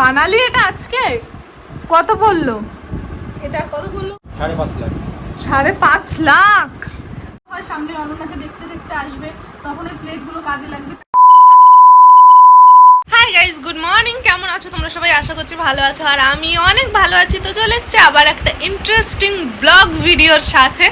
বানালি এটা আজকে? কত বলল? এটা কত বলল? সাড়ে পাঁচ লাখ। সাড়ে পাঁচ লাখ? সামনে অনন্যাকে দেখতে দেখতে আসবে তখন এই প্লেটগুলো কাজে লাগবে। হাই গাইজ গুড মর্নিং কেমন আছো? তোমরা সবাই আশা করছি ভালো আছো। আর আমি অনেক ভালো আছি। তো চলে এসছে আবার একটা ইন্টারেস্টিং ব্লগ ভিডিওর সাথে।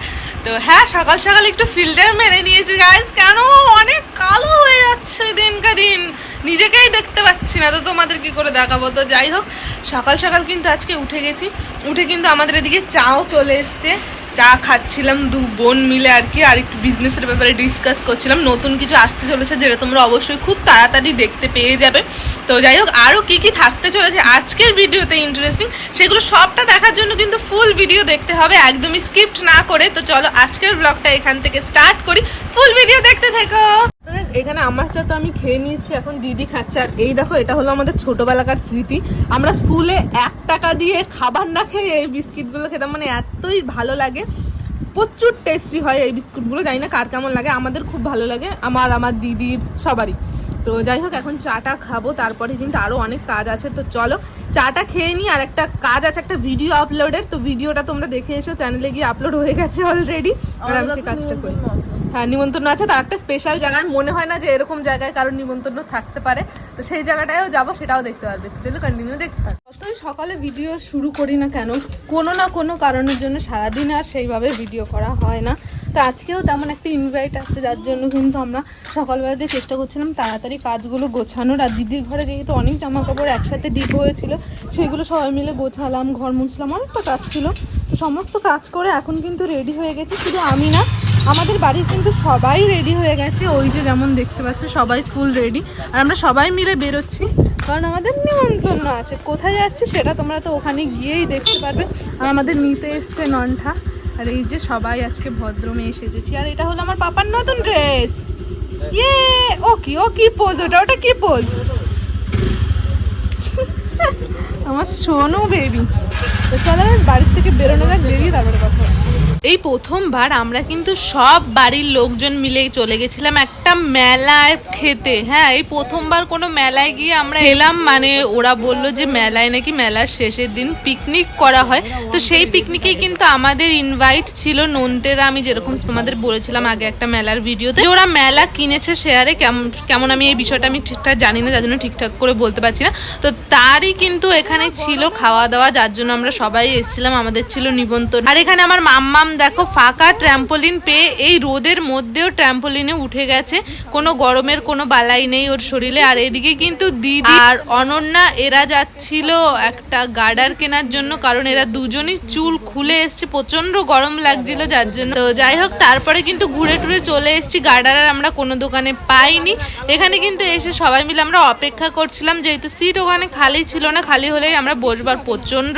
তো হ্যাঁ সকাল সকাল একটু ফিল্টার মেরে নিয়েছি গাইজ কেন? অনেক কালো হয়ে যাচ্ছে দিনকে দিন। নিজেকেই দেখতে পাচ্ছি না। তো তোমাদের কি করে দেখাবো? তো যাই হোক, সকাল সকাল কিন্তু আজকে উঠে গেছি। উঠে কিন্তু আমাদের এদিকে চাও চলে এসছে। চা খাচ্ছিলাম দু বোন মিলে আর কি, আর একটু বিজনেসের ব্যাপারে ডিসকাস করছিলাম। নতুন কিছু আসতে চলেছে যেটা তোমরা অবশ্যই খুব তাড়াতাড়ি দেখতে পেয়ে যাবে। তো যাই হোক আরও কী কী থাকতে চলেছে আজকের ভিডিওতে ইন্টারেস্টিং সেগুলো সবটা দেখার জন্য কিন্তু ফুল ভিডিও দেখতে হবে, একদমই স্কিপ্ট না করে। তো চলো আজকের ব্লগটা এখান থেকে স্টার্ট করি। ফুল ভিডিও দেখতে থেকো! এখানে আমার চা তো আমি খেয়ে নিয়েছি এখন দিদি খাচ্ছে। আর এই দেখো এটা হলো আমাদের ছোটবেলাকার স্মৃতি। আমরা স্কুলে এক টাকা দিয়ে খাবার না খেয়ে এই বিস্কিটগুলো খেতাম মানে এতই ভালো লাগে। প্রচুর টেস্টি হয় এই বিস্কুটগুলো জানি না কার কেমন লাগে আমাদের খুব ভালো লাগে আমার আমার দিদির সবারই। তো যাই হোক এখন চাটা খাব তারপরে কিন্তু আরও অনেক কাজ আছে। তো চলো চাটা খেয়ে নিই আর একটা কাজ আছে একটা ভিডিও আপলোডের তো ভিডিওটা তোমরা দেখে এসো চ্যানেলে গিয়ে আপলোড হয়ে গেছে অলরেডি আর আমি সেই কাজটা করি। হ্যাঁ নিমন্ত্রণ আছে। তার একটা স্পেশাল জায়গায় মনে হয় না যে এরকম জায়গায় কারোর নিমন্ত্রণ থাকতে পারে। তো সেই জায়গাটায়ও যাব, সেটাও দেখতে পারবে। চলো কন্টিনিউ দেখতে পারবে যতই সকালে ভিডিও শুরু করি না কেন, কোনো না কোনো কারণের জন্য সারাদিন আর সেইভাবে ভিডিও করা হয় না। তো আজকেও তেমন একটা ইনভাইট আছে, যার জন্য কিন্তু আমরা সকালবেলাতে চেষ্টা করছিলাম তাড়াতাড়ি কাজগুলো গোছানোর। আর দিদির ঘরে যেহেতু অনেক জামা কাপড় একসাথে ডিপ হয়েছিল, সেগুলো সবাই মিলে গোছালাম, ঘর মুছলাম, অনেকটা কাজ ছিল। তো সমস্ত কাজ করে এখন কিন্তু রেডি হয়ে গেছে। শুধু আমি না আমাদের বাড়ির কিন্তু সবাই রেডি হয়ে গেছে। ওই যে যেমন দেখতে পাচ্ছ, সবাই ফুল রেডি আর আমরা সবাই মিলে বেরোচ্ছি, কারণ আমাদের নিমন্ত্রণ আছে। কোথায় যাচ্ছে সেটা তোমরা তো ওখানে গিয়েই দেখতে পারবে। আর আমাদের নিতে এসছে ননঠা। আর এই যে সবাই আজকে ভদ্রমে সেজেছি। আর এটা হলো আমার পাপার নতুন ড্রেস ইয়ে ও কি ও কি পোজ ওটা ওটা কি পোজ আমার সোনু বেবি এই প্রথমবার আমরা কিন্তু সব বাড়ির লোকজন মিলে চলে গেছিলাম একটা মেলায় খেতে। হ্যাঁ এই প্রথমবার কোনো মেলায় গিয়ে আমরা এলাম মানে ওরা বলল যে মেলায় নাকি মেলার শেষের দিন পিকনিক করা হয়। তো সেই পিকনিকেই কিন্তু আমাদের ইনভাইট ছিল নন্টেরা, আমি যেরকম তোমাদের বলেছিলাম আগে একটা মেলার ভিডিওতে। ওরা মেলা কিনেছে শেয়ারে কেমন কেমন আমি এই বিষয়টা আমি ঠিকঠাক জানি না, যার জন্য ঠিকঠাক করে বলতে পারছি না। তো তারই কিন্তু এখানে ছিল খাওয়া দাওয়া যার জন্য আমরা সবাই এসেছিলাম, আমাদের ছিল নিবন্ধন। আর এখানে আমার মাম্মাম, দেখো, ফাঁকা ট্র্যাম্পোলিন পেয়ে এই রোদের মধ্যেও ট্র্যাম্পোলিনে উঠে গেছে। কোনো গরমের কোনো বালাই নেই ওর শরীরে। আর এদিকে কিন্তু দিদি আর অনন্যা, এরা যাচ্ছিল একটা গার্ডার কেনার জন্য, কারণ এরা দুজনই চুল খুলে এসছে। প্রচণ্ড গরম লাগছিল যার জন্য। তো যাই হোক, তারপরে কিন্তু ঘুরে টুরে চলে এসেছি। গার্ডার আর আমরা কোনো দোকানে পাইনি। এখানে কিন্তু এসে সবাই মিলে আমরা অপেক্ষা করছিলাম, যেহেতু সিট ওখানে খালি ছিল না, খালি হলেই আমরা বসবার প্রচণ্ড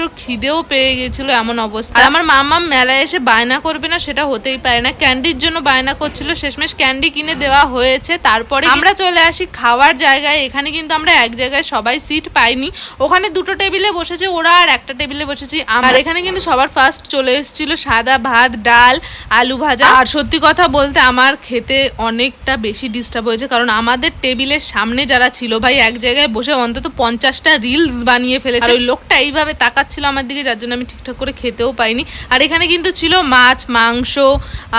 খিদেও পেয়ে গেছিল এমন অবস্থা। আর আমার মামা মেলায় এসে বায়না করবে না সেটা হতেই পারে না। ক্যান্ডির জন্য বায়না করছিল শেষমেশ ক্যান্ডি কিনে দেওয়া হয়েছে। তারপরে আমরা চলে আসি খাওয়ার জায়গায়। এখানে কিন্তু আমরা এক জায়গায় সবাই সিট পাইনি। ওখানে দুটো টেবিলে বসেছে ওরা আর একটা টেবিলে বসেছি আর এখানে কিন্তু সবার ফার্স্ট চলে এসেছিল সাদা ভাত ডাল আলু ভাজা। আর সত্যি কথা বলতে আমার খেতে অনেকটা বেশি ডিস্টার্ব হয়েছে কারণ আমাদের টেবিলের সামনে যারা ছিল ভাই এক জায়গায় বসে অন্তত পঞ্চাশটা রিলস বানিয়ে ফেলেছে। ওই লোকটা এইভাবে তাকাচ্ছিল আমার দিকে যার জন্য আমি ঠিকঠাক করে খেতেও পাইনি। আর এখানে কিন্তু ছিল মাছ মাংস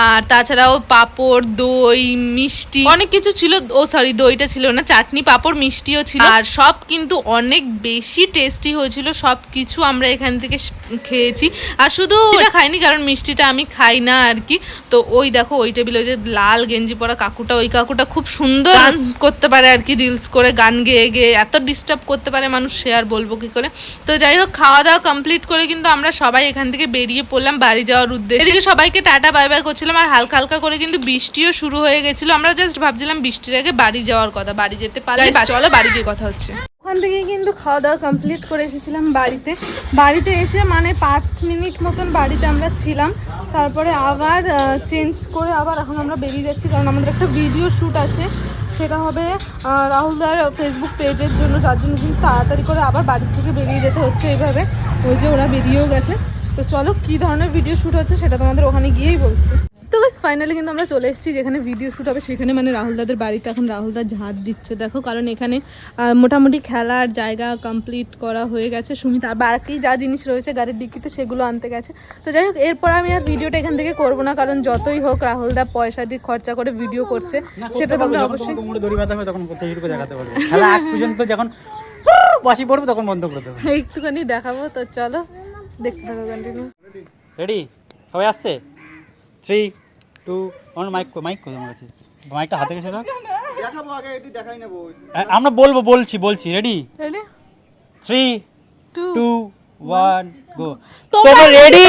আর তাছাড়াও পাঁপড় দই মিষ্টি। অনেক কিছু ছিল। ও সরি দইটা ছিল না চাটনি পাঁপড় মিষ্টিও ছিল। আর সব কিন্তু অনেক বেশি টেস্টি হয়েছিল। সব কিছু আমরা এখান থেকে খেয়েছি। আর শুধু এটা খাইনি কারণ মিষ্টিটা আমি খাই না আর কি। তো ওই দেখো ওই টেবিলে ওই যে লাল গেঞ্জি পরা কাকুটা ওই কাকুটা খুব সুন্দর গান করতে পারে আর কি রিলস করে গান গেয়ে গেয়ে। এত ডিস্টার্ব করতে পারে মানুষ সে আর বলব কি করে? তো যাই হোক খাওয়া দাওয়া কমপ্লিট করে কিন্তু আমরা সবাই এখান থেকে বেরিয়ে পড়লাম বাড়ি যাওয়ার উদ্দেশ্যে। এদিকে সবাইকে টাটা বাই বাই করছিলাম আর হালকা হালকা করে কিন্তু বৃষ্টিও শুরু হয়ে গেছিল। আমরা জাস্ট ভাবছিলাম বৃষ্টির আগে বাড়ি যাওয়ার কথা বাড়ি যেতে পারলে চলো বাড়ি গিয়ে কথা হচ্ছে। ওখান থেকে কিন্তু খাওয়া দাওয়া কমপ্লিট করে এসেছিলাম বাড়িতে। বাড়িতে এসে মানে পাঁচ মিনিট মতন বাড়িতে আমরা ছিলাম। তারপরে আবার চেঞ্জ করে আবার এখন আমরা বেরিয়ে যাচ্ছি কারণ আমাদের একটা ভিডিও শ্যুট আছে। সেটা হবে রাহুলদার ফেসবুক পেজের জন্য, যার জন্য কিন্তু তাড়াতাড়ি করে আবার বাড়ি থেকে বেরিয়ে যেতে হচ্ছে এইভাবে ওই যে ওরা বেরিয়েও গেছে। তো চলো, কী ধরনের ভিডিও শ্যুট হচ্ছে সেটা তোমাদের ওখানে গিয়েই বলছি। ফাইনালি কিন্তু আমরা চলে এসেছি যেখানে ভিডিও শ্যুট হবে সেখানে মানে রাহুল দাদের বাড়িতে। এখন রাহুল দা ঝাড় দিচ্ছে। দেখো কারণ এখানে মোটামুটি খেলার জায়গা কমপ্লিট করা হয়ে গেছে। সুমিত সুমিতা বাকি যা জিনিস রয়েছে গাড়ির ডিক্কিতে সেগুলো আনতে গেছে। তো যাই হোক এরপর আমি আর ভিডিওটা এখান থেকে করব না কারণ যতই হোক রাহুল দা পয়সা দিয়ে খরচা করে ভিডিও করছে সেটা তোমরা অবশ্যই যখন বাসি পড়বে তখন বন্ধ করে দেবে। একটুখানি দেখাবো তো চলো দেখতে থাকো কন্টিনিউ রেডি সবাই আসছে? থ্রি টু আমার মাইক মাইক কোথায় আমার কাছে। মাইকটা হাতে গেছে না? দেখাবো আগে এটি দেখাই নেব। আমরা বলব বলছি বলছি ready ready three two two one go তোমরা রেডি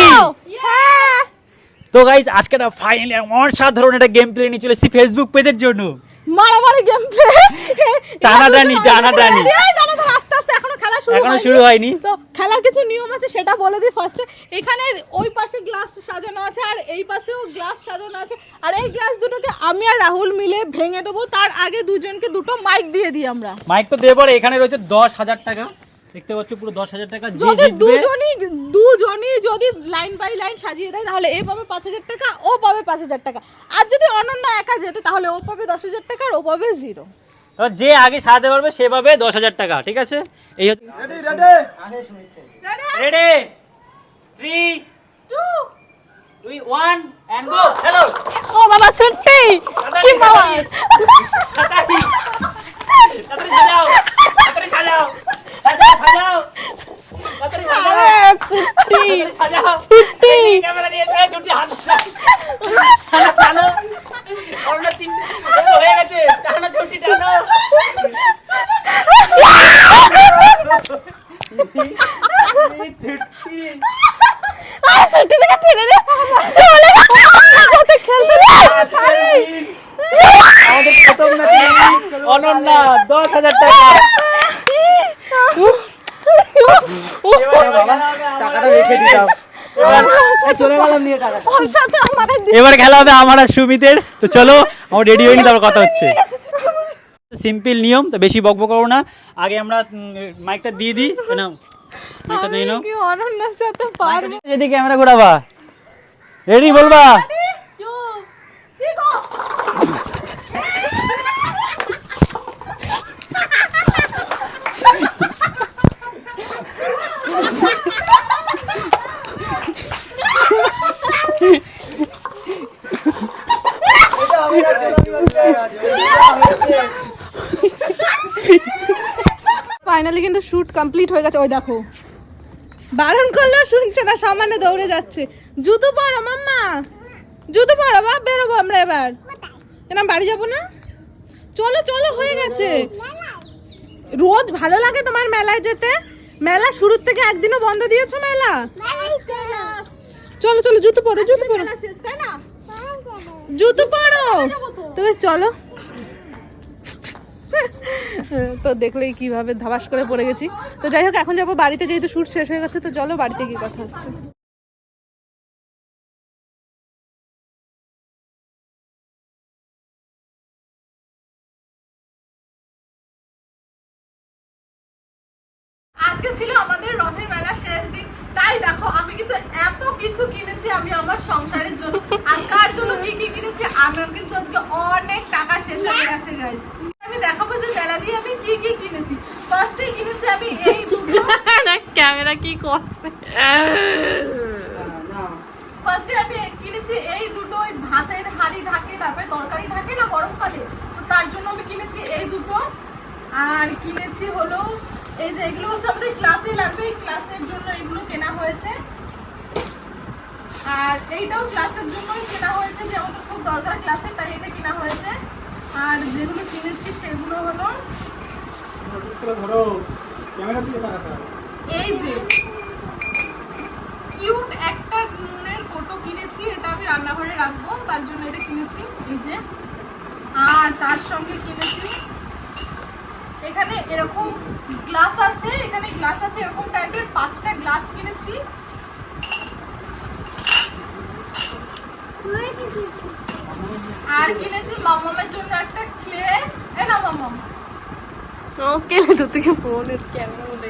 তো? গাইজ আজকে না ফাইনালি অসাধারণ একটা গেম প্লে নিয়ে চলেছি ফেসবুক পেজের জন্য। মারামারি গেম প্লে টানাটানি, টানাটানি। আস্তে আস্তে এখনও খেলা শুরু এখনও শুরু হয়নি। তো খেলার কিছু নিয়ম আছে সেটা বলে দিই ফার্স্টে এখানে ওই পাশে গ্লাস সাজানো আছে আর এই পাশেও গ্লাস সাজানো আছে। আর এই গ্লাস দুটোকে আমি আর রাহুল মিলে ভেঙে দেবো। তার আগে দুজনকে দুটো মাইক দিয়ে দিই আমরা। মাইক তো দেবো এখানে রয়েছে দশ হাজার টাকা। দেখতে পাচ্ছ পুরো দশ হাজার টাকা যদি দুজনই দুজনই যদি লাইন বাই লাইন সাজিয়ে দেয় তাহলে এ পাবে পাঁচ হাজার টাকা ও পাবে পাঁচ হাজার টাকা। আর যদি অনন্য একা যেতে তাহলে ও পাবে দশ হাজার টাকা আর ও পাবে জিরো এবার যে আগে সাজাতে পারবে সে পাবে দশ হাজার টাকা ঠিক আছে? এই হচ্ছে ready ready ready three two one and go hello ও বাবা ছুটি কি পাওয়া? তাড়াতাড়ি তাড়াতাড়ি সাজাও। তাড়াতাড়ি সাজাও। সাজাও ছুটি ছুটি ক্যামেরা নিয়ে চলে ছুটি হাত টানো টানো হয়ে গেছে টানো ছুটি টানো ছুটি ছুটি থেকে টেনে নে চলে সাথে খেলতে আমাদের প্রথম নাতি অনন্যা দশ হাজার টাকা টাকাটা রেখে দিতাম চলে গেলাম নিয়ে টাকা ওর সাথে আমাদের এবার খেলা হবে আমার আর সুমিতের। তো চলো আমার রেডি হয়ে তারপর কথা হচ্ছে। সিম্পল নিয়ম তো বেশি বকবক করব না। আগে আমরা মাইকটা দিয়ে দিই না মাইকটা নাও। কি অনন্যার সাথে পারব? যদি ক্যামেরা ঘোরাবা। রেডি বলবা? কিন্তু শুট কমপ্লিট হয়ে গেছে। ওই দেখো। বারণ করল শুনছে না সামান্য দৌড়ে যাচ্ছে। জুতো পরো মাম্মা। জুতো পরো বা বেরোবো আমরা এবার। কেন বাড়ি যাব না? চলো চলো হয়ে গেছে। রোজ ভালো লাগে তোমার মেলায় যেতে? মেলা শুরুর থেকে একদিনও বন্ধ দিয়েছ মেলা? চলো চলো জুতো পরো জুতো পরো। জুতো পরো। তো চলো। তো দেখলেই কীভাবে ধাবাস করে পড়ে গেছি। তো যাই হোক, এখন যাব বাড়িতে, যেহেতু শুট শেষ হয়ে গেছে, তো চলো বাড়িতে গিয়ে কথা হচ্ছে। আজকে ছিল আমাদের রথের মেলা শেষ দিন। তাই দেখো, আমি কিন্তু এত কিছু কিনেছি আমি আমার সংসারের জন্য। আর কার জন্য কি কি কিনেছি আমার কিন্তু আজকে অনেক টাকা শেষ হয়ে গেছে গাইস আমি দেখাবো যে মেলা দিয়ে আমি কি কি কিনেছি। ফার্স্টে কিনেছি আমি এই দুটো। ক্যামেরা কি করছে? ফার্স্টে আমি কিনেছি এই দুটো ওই ভাতের হাঁড়ি ঢাকে তারপরে তরকারি ঢাকে না গরমকালে তো তার জন্য আমি কিনেছি এই দুটো। আর কিনেছি হলো এই যে এগুলো হচ্ছে আমাদের ক্লাসে লাগবে ক্লাসের জন্য এগুলো কেনা হয়েছে। আর এইটাও ক্লাসের জন্যই কেনা হয়েছে যে আমাদের খুব দরকার ক্লাসে তাই এটা কেনা হয়েছে। আর যেগুলো কিনেছি সেগুলো হলো ধরো ক্যামেরা দিয়ে এই যে কিউট একটা নুনের কোটো কিনেছি এটা আমি রান্নাঘরে রাখব তার জন্য এটা কিনেছি এই যে। আর তার সঙ্গে কিনেছি এখানে এরকম গ্লাস আছে এখানে গ্লাস আছে এরকম টাইপের পাঁচটা গ্লাস কিনেছি। আর কিনেছি মামামের জন্য একটা ক্লে এ না মামাম। ওকে তো থেকে ফোনের ক্যামেরা বলে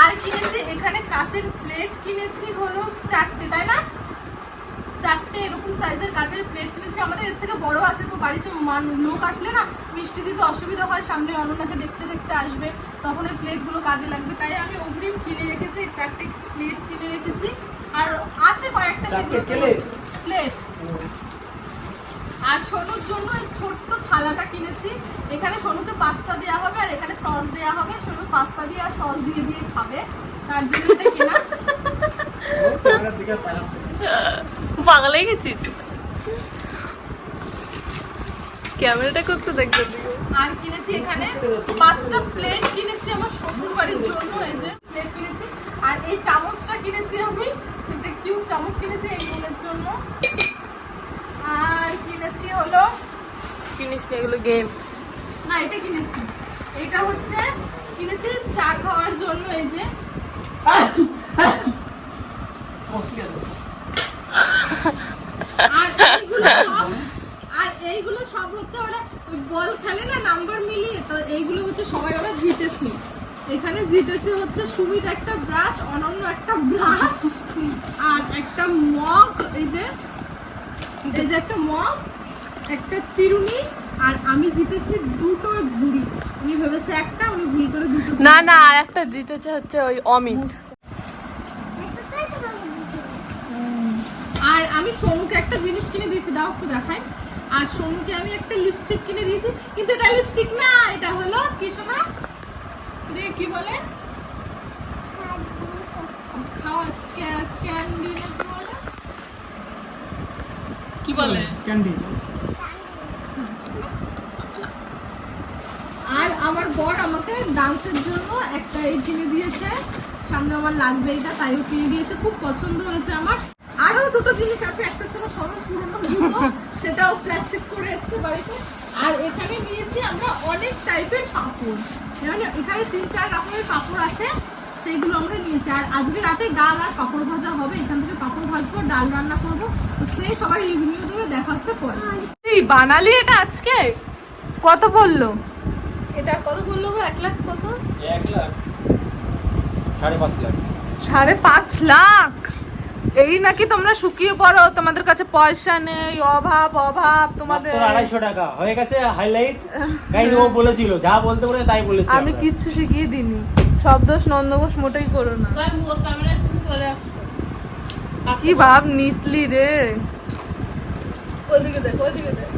আর কিনেছি এখানে কাচের প্লেট কিনেছি হলো চারটে তাই না? চারটে এরকম সাইজের কাচের প্লেট কিনেছি। আমাদের এর থেকে বড় আছে তো বাড়িতে লোক আসলে না মিষ্টি দিতে অসুবিধা হয়। সামনে অনন্যাকে দেখতে দেখতে আসবে তখন এই প্লেটগুলো কাজে লাগবে। তাই আমি অগ্রিম কিনে রেখেছি চারটে প্লেট কিনে রেখেছি। আর আছে কয়েকটা প্লেট আর সোনুর জন্য এই ছোট্ট থালাটা কিনেছি। এখানে সোনুকে পাস্তা দেওয়া হবে আর এখানে সস দেওয়া হবে। সোনু পাস্তা দিয়ে আর সস দিয়ে দিয়ে খাবে। তার জন্য কেনা। পাগল গেছিস। ক্যামেরাটা করতে দেখবে আর কিনেছি এখানে পাঁচটা প্লেট কিনেছি আমার শ্বশুর বাড়ির জন্য এই যে প্লেট কিনেছি। আর এই চামচটা কিনেছি আমি। একটা কিউট চামচ কিনেছি এই বোনের জন্য। আর কিনেছি হলো জিনিস নিয়ে এগুলো গেম। না এটা কিনেছি। এটা হচ্ছে কিনেছি চা খাওয়ার জন্য এই যে। ও, ঠিক আর এইগুলো সব আর এইগুলো সব হচ্ছে ওরা ওই বল খেলে না নাম্বার মিলিয়ে। তো এইগুলো হচ্ছে সবাই ওরা জিতেছি। এখানে জিতেছে হচ্ছে সুমিত একটা ব্রাশ অনন্য একটা ব্রাশ আর একটা মগ এই যে এই যে একটা মগ একটা চিরুনি আর আমি জিতেছি দুটো ঝুড়ি। উনি ভেবেছে একটা উনি ভুল করে দুটো না না আর একটা জিতেছে হচ্ছে ওই অমিত। আর আমি সোনুকে একটা জিনিস কিনে দিয়েছি দাও একটু দেখাই। আর সোনুকে আমি একটা লিপস্টিক কিনে দিয়েছি কিন্তু এটা লিপস্টিক না এটা হলো কি শোনা? রে কি বলে খাওয়া ক্যান্ডি না কি বলে কি বলে ক্যান্ডি। আর আমার বর আমাকে ডান্সের জন্য একটা এই কিনে দিয়েছে। সামনে আমার লাগবে এটা তাইও কিনে দিয়েছে, খুব পছন্দ হয়েছে আমার। আরও দুটো জিনিস আছে, একটা আমার সোনার পুরনো সেটাও প্লাস্টিক করে এসেছে বাড়িতে। আর এখানে নিয়েছি আমরা অনেক টাইপের পাপড়। মানে এখানে তিন চার রকমের পাপড় আছে। সেইগুলো আমরা নিয়েছি। আর আজকে রাতে ডাল আর পাপড় ভাজা হবে। এখান থেকে পাপড় ভাজবো ডাল রান্না করব। তো খেয়ে সবাই রিভিউ দেবে দেখা হচ্ছে পরে। এই বানালি এটা আজকে? কত বলল? এটা কত বলল গো? এক লাখ কত? এক লাখ। সাড়ে পাঁচ লাখ। সাড়ে পাঁচ লাখ? এই নাকি তোমরা শুকিয়ে পড়ো তোমাদের কাছে পয়সা নেই অভাব অভাব তোমাদের। আড়াইশো টাকা। হয়ে গেছে হাইলাইট গাইজ ও বলেছিল যা বলতে বলে তাই বলেছি আমি কিচ্ছু শিখিয়ে দিইনি। সব দোষ নন্দঘোষ মোটেই করো না। কি ভাব নিচলি রে। ওদিকে দেখ ওদিকে দেখ।